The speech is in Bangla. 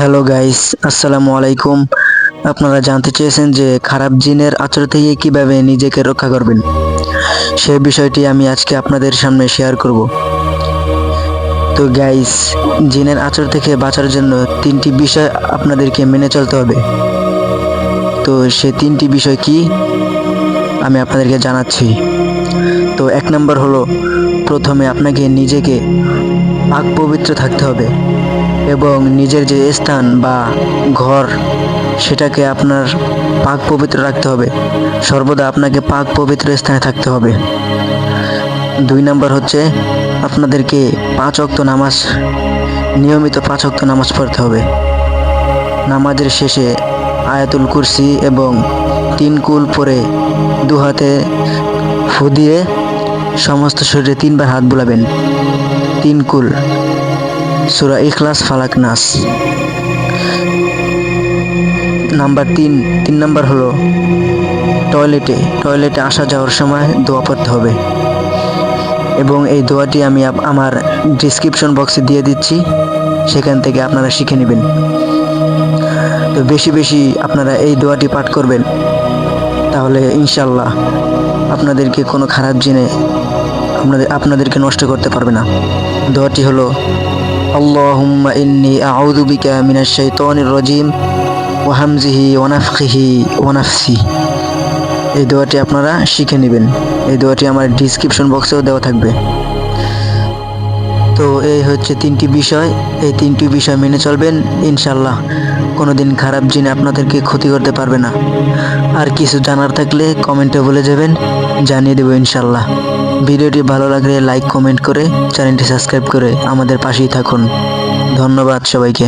হ্যালো গাইস, আসসালামু আলাইকুম। আপনারা জানতে চেয়েছেন যে খারাপ জিনের আচর থেকে কীভাবে নিজেকে রক্ষা করবেন? সেই বিষয়টি আমি আজকে আপনাদের সামনে শেয়ার করব। তো গাইস, জিনের আচর থেকে বাঁচার জন্য তিনটি বিষয় আপনাদেরকে মেনে চলতে হবে। তো সে তিনটি বিষয় কি, আমি আপনাদেরকে জানাচ্ছি। তো এক নম্বর হলো, প্রথমে আপনাকে নিজেকে পাক পবিত্র থাকতে হবে। এবং নিজের যে স্থান বা ঘর, সেটাকে আপনার পাক পবিত্র রাখতে হবে। সর্বদা আপনাকে পাক পবিত্র স্থানে থাকতে হবে। দুই নম্বর হচ্ছে, আপনাদেরকে পাঁচ অক্ত নামাজ, নিয়মিত পাঁচ অক্ত নামাজ পড়তে হবে। নামাজের শেষে আয়াতুল কুরসি এবং তিন কুল পরে দু হাতে ফু দিয়ে সমস্ত শরীরে তিনবার হাত বুলাবেন। তিন কুল। সুরা ইখলাস, ফালাক নাস। নাম্বার তিন তিন নাম্বার হলো টয়লেটে টয়লেটে আসা যাওয়ার সময় দোয়া পড়তে হবে। এবং এই দোয়াটি আমি আমার ডিসক্রিপশন বক্সে দিয়ে দিচ্ছি, সেখান থেকে আপনারা শিখে নেবেন। তো বেশি বেশি আপনারা এই দোয়াটি পাঠ করবেন, তাহলে ইনশাল্লাহ আপনাদেরকে কোনো খারাপ জিনে আপনাদের আপনাদেরকে নষ্ট করতে পারবে না। দোয়াটি হলো اللهم إني أعوذ بك من الشيطان الرجيم وهمزه ونفخه ونفسي এই দোয়াটি আপনারা শিখে নেবেন এই দোয়াটি আমার ডিসক্রিপশন বক্সেও দেওয়া থাকবে তো এই হচ্ছে তিনটি বিষয় এই তিনটি বিষয় মেনে চলবেন ইনশাল্লাহ কোনোদিন খারাপ জিনে আপনাদেরকে ক্ষতি করতে পারবে না আর কিছু জানার থাকলে কমেন্টে বলে যাবেন জানিয়ে দেবো ইনশাল্লাহ ভিডিওটি ভালো লাগলে লাইক কমেন্ট করে চ্যানেলটি সাবস্ক্রাইব করে আমাদের পাশেই থাকুন। ধন্যবাদ সবাইকে।